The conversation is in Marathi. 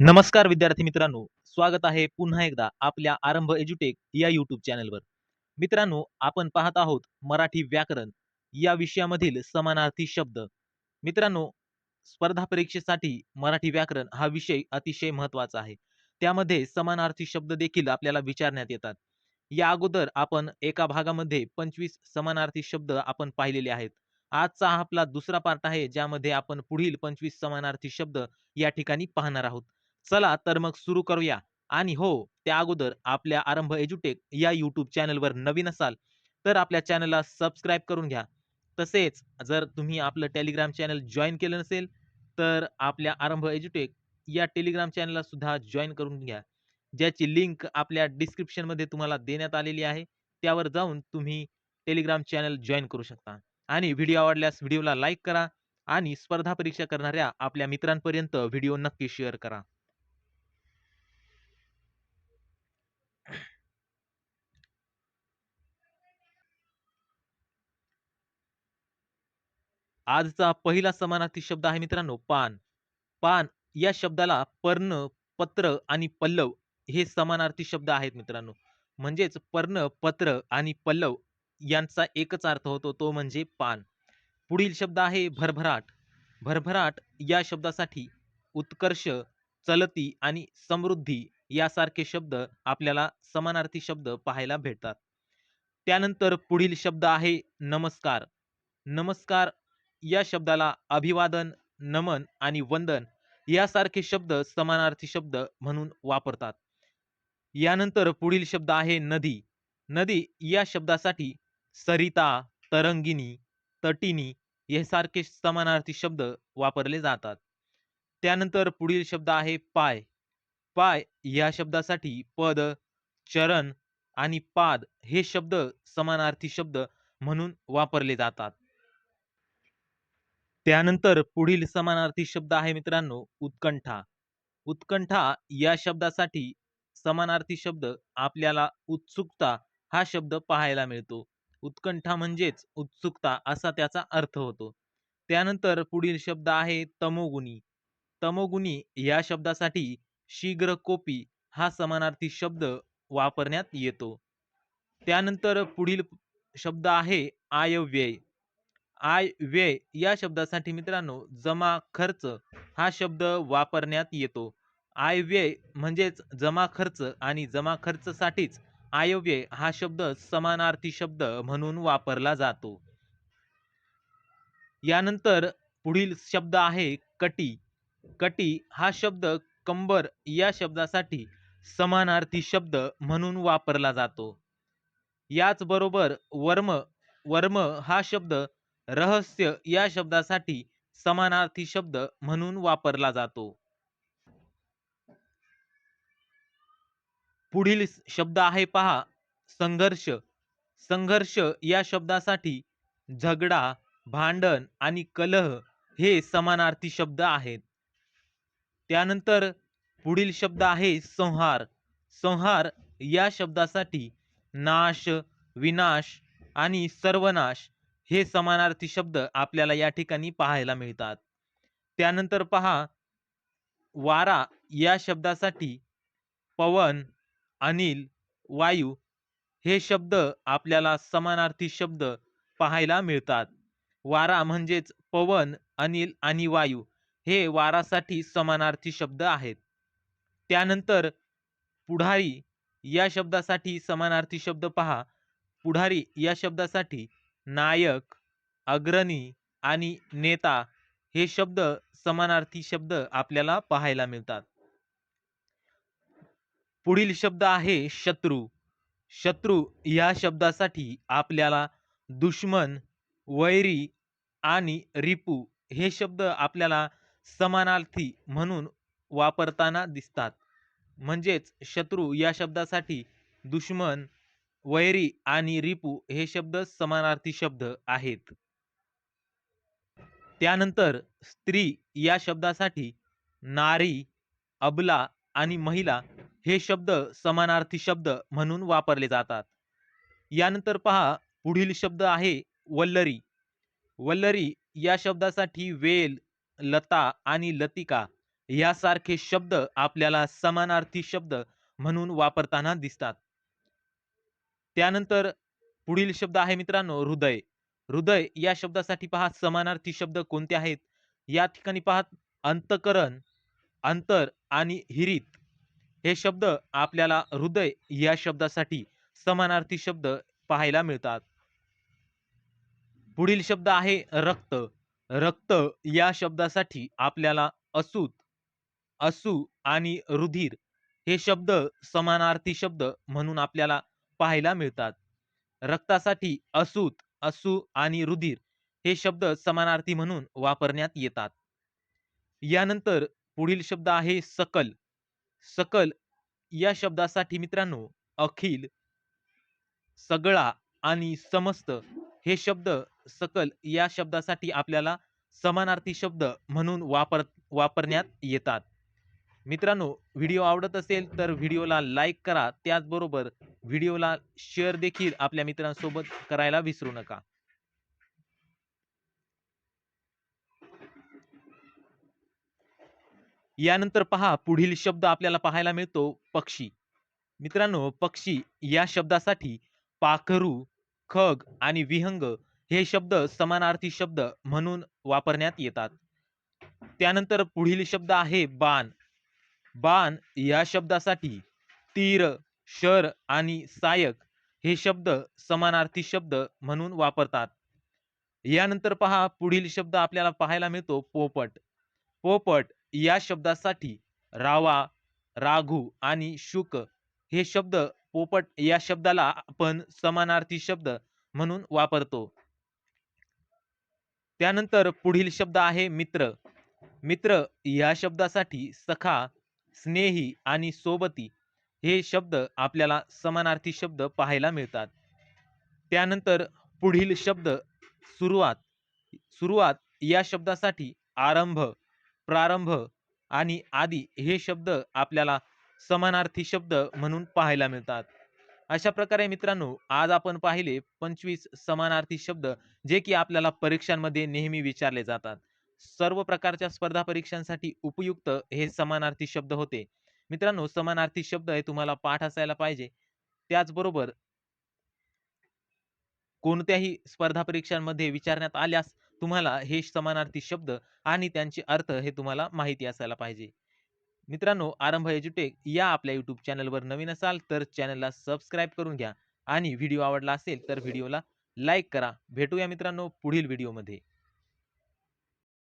नमस्कार विद्यार्थी मित्रांनो स्वागत आहे पुन्हा एकदा आपल्या आरंभ एज्युटेक या युट्यूब चॅनलवर मित्रांनो आपण पाहत आहोत मराठी व्याकरण या विषयामधील समानार्थी शब्द. मित्रांनो स्पर्धा परीक्षेसाठी मराठी व्याकरण हा विषय अतिशय महत्त्वाचा आहे. त्यामध्ये समानार्थी शब्द देखील आपल्याला विचारण्यात येतात. या अगोदर आपण एका भागामध्ये पंचवीस समानार्थी शब्द आपण पाहिलेले आहेत. आजचा हा आपला दुसरा पार्ट आहे ज्यामध्ये आपण पुढील पंचवीस समानार्थी शब्द या ठिकाणी पाहणार आहोत. चला तर मग सुरू करूया. आणि हो त्या अगोदर आपल्या आरंभ एज्युटेक या यूट्यूब चॅनलवर नवीन असाल तर आपल्या चॅनलला सबस्क्राईब करून घ्या. तसेच जर तुम्ही आपलं टेलिग्राम चॅनल जॉईन केलं नसेल तर आपल्या आरंभ एज्युटेक या टेलिग्राम चॅनलला सुद्धा जॉईन करून घ्या. ज्याची लिंक आपल्या डिस्क्रिप्शनमध्ये तुम्हाला देण्यात आलेली आहे त्यावर जाऊन तुम्ही टेलिग्राम चॅनल जॉईन करू शकता. आणि व्हिडिओ आवडल्यास व्हिडिओला लाईक करा आणि स्पर्धा परीक्षा करणाऱ्या आपल्या मित्रांपर्यंत व्हिडिओ नक्की शेअर करा. आजचा पहिला समानार्थी शब्द आहे मित्रांनो पान. पान या शब्दाला पर्ण पत्र आणि पल्लव हे समानार्थी शब्द आहेत मित्रांनो. म्हणजेच पर्ण पत्र आणि पल्लव यांचा एकच अर्थ होतो तो म्हणजे पान. पुढील शब्द आहे भरभराट. भरभराट या शब्दासाठी उत्कर्ष चलती आणि समृद्धी यासारखे शब्द आपल्याला समानार्थी शब्द पाहायला भेटतात. त्यानंतर पुढील शब्द आहे नमस्कार. नमस्कार या शब्दाला अभिवादन नमन आणि वंदन यासारखे शब्द समानार्थी शब्द म्हणून वापरतात. यानंतर पुढील शब्द आहे नदी. नदी या शब्दासाठी सरिता तरंगिणी तटिनी यासारखे समानार्थी शब्द वापरले जातात. त्यानंतर पुढील शब्द आहे पाय. पाय या शब्दासाठी पद चरण आणि पाद हे शब्द समानार्थी शब्द म्हणून वापरले जातात. त्यानंतर पुढील समानार्थी शब्द आहे मित्रांनो उत्कंठा. उत्कंठा या शब्दासाठी समानार्थी शब्द आपल्याला उत्सुकता हा शब्द पाहायला मिळतो. उत्कंठा म्हणजेच उत्सुकता असा त्याचा अर्थ होतो. त्यानंतर पुढील शब्द आहे तमोगुणी. तमोगुणी या शब्दासाठी शीघ्र कोपी हा समानार्थी शब्द वापरण्यात येतो. त्यानंतर पुढील शब्द आहे आयव्यय. आय व्यय या शब्दासाठी मित्रांनो जमा खर्च हा शब्द वापरण्यात येतो. आय व्यय म्हणजेच जमा खर्च आणि जमा खर्चसाठीच आयव्यय हा शब्द समानार्थी शब्द म्हणून वापरला जातो. यानंतर पुढील शब्द आहे कटी. कटी हा शब्द कंबर या शब्दासाठी समानार्थी शब्द म्हणून वापरला जातो. याचबरोबर वर्म वर्म हा शब्द रहस्य या शब्दासाठी समानार्थी शब्द म्हणून वापरला जातो. पुढील शब्द आहे पहा संघर्ष. संघर्ष या शब्दासाठी झगडा भांडण आणि कलह हे समानार्थी शब्द आहेत. त्यानंतर पुढील शब्द आहे संहार. संहार या शब्दासाठी नाश विनाश आणि सर्वनाश हे समानार्थी शब्द आपल्याला या ठिकाणी पाहायला मिळतात. त्यानंतर पहा वारा या शब्दासाठी पवन अनिल वायू हे शब्द आपल्याला समानार्थी शब्द पाहायला मिळतात. वारा म्हणजेच पवन अनिल आणि वायू हे वारासाठी समानार्थी शब्द आहेत. त्यानंतर पुढारी या शब्दासाठी समानार्थी शब्द पहा. पुढारी या शब्दासाठी नायक अग्रणी आणि नेता हे शब्द समानार्थी शब्द आपल्याला पाहायला मिळतात. पुढील शब्द आहे शत्रू. शत्रू या शब्दासाठी आपल्याला दुश्मन वैरी आणि रिपू हे शब्द आपल्याला समानार्थी म्हणून वापरताना दिसतात. म्हणजेच शत्रू या शब्दासाठी दुश्मन वैरी आणि रिपू हे शब्द समानार्थी शब्द आहेत. त्यानंतर स्त्री या शब्दासाठी नारी अबला आणि महिला हे शब्द समानार्थी शब्द म्हणून वापरले जातात. यानंतर पहा पुढील शब्द आहे वल्लरी. वल्लरी या शब्दासाठी वेल लता आणि लतिका यासारखे शब्द आपल्याला समानार्थी शब्द म्हणून वापरताना दिसतात. त्यानंतर पुढील शब्द आहे मित्रांनो हृदय. हृदय या शब्दासाठी पहा समानार्थी शब्द कोणते आहेत? या ठिकाणी पहा अंतकरण अंतर आणि हिरीत. हे शब्द आपल्याला हृदय या शब्दासाठी समानार्थी शब्द पाहायला मिळतात. पुढील शब्द आहे रक्त. रक्त या शब्दासाठी आपल्याला असूत असू आणि रुधिर हे शब्द समानार्थी शब्द म्हणून आपल्याला पाहायला मिळतात. रक्तासाठी असूत असू आणि रुधिर हे शब्द समानार्थी म्हणून वापरण्यात येतात. यानंतर पुढील शब्द आहे सकल. सकल या शब्दासाठी मित्रांनो अखिल सगळा आणि समस्त हे शब्द सकल या शब्दासाठी आपल्याला समानार्थी शब्द म्हणून वापर वापरण्यात येतात. मित्रांनो व्हिडिओ आवडत असेल तर व्हिडिओला लाईक करा. त्याचबरोबर व्हिडिओला शेअर देखील आपल्या मित्रांसोबत करायला विसरू नका. यानंतर पहा पुढील शब्द आपल्याला पाहायला मिळतो पक्षी. मित्रांनो पक्षी या शब्दासाठी पाखरू खग आणि विहंग हे शब्द समानार्थी शब्द म्हणून वापरण्यात येतात. त्यानंतर पुढील शब्द आहे बाण. बाण या शब्दासाठी तीर शर आणि सायक हे शब्द समानार्थी शब्द म्हणून वापरतात. यानंतर पहा पुढील शब्द आपल्याला पाहायला मिळतो पोपट. पोपट या शब्दासाठी रावा राघू आणि शुक हे शब्द पोपट या शब्दाला आपण समानार्थी शब्द म्हणून वापरतो. त्यानंतर पुढील शब्द आहे मित्र. मित्र या शब्दासाठी सखा स्नेही आणि सोबती हे शब्द आपल्याला समानार्थी शब्द पाहायला मिळतात. त्यानंतर पुढील शब्द सुरुवात सुरुवात या शब्दासाठी आरंभ प्रारंभ आणि आदी हे शब्द आपल्याला समानार्थी शब्द म्हणून पाहायला मिळतात. अशा प्रकारे मित्रांनो आज आपण पाहिले पंचवीस समानार्थी शब्द जे की आपल्याला परीक्षांमध्ये नेहमी विचारले जातात. सर्व प्रकारच्या स्पर्धा परीक्षांसाठी उपयुक्त हे समानार्थी शब्द होते. मित्रांनो समानार्थी शब्द हे तुम्हाला पाठ असायला पाहिजे. त्याचबरोबर कोणत्याही स्पर्धा परीक्षांमध्ये विचारण्यात आल्यास तुम्हाला हे समानार्थी शब्द आणि त्यांचे अर्थ हे तुम्हाला माहिती असायला पाहिजे. मित्रांनो आरंभ एज्युटेक या आपल्या यूट्यूब चॅनलवर नवीन असाल तर चॅनलला सबस्क्राईब करून घ्या आणि व्हिडिओ आवडला असेल तर व्हिडिओला लाईक करा. भेटूया मित्रांनो पुढील व्हिडिओमध्ये.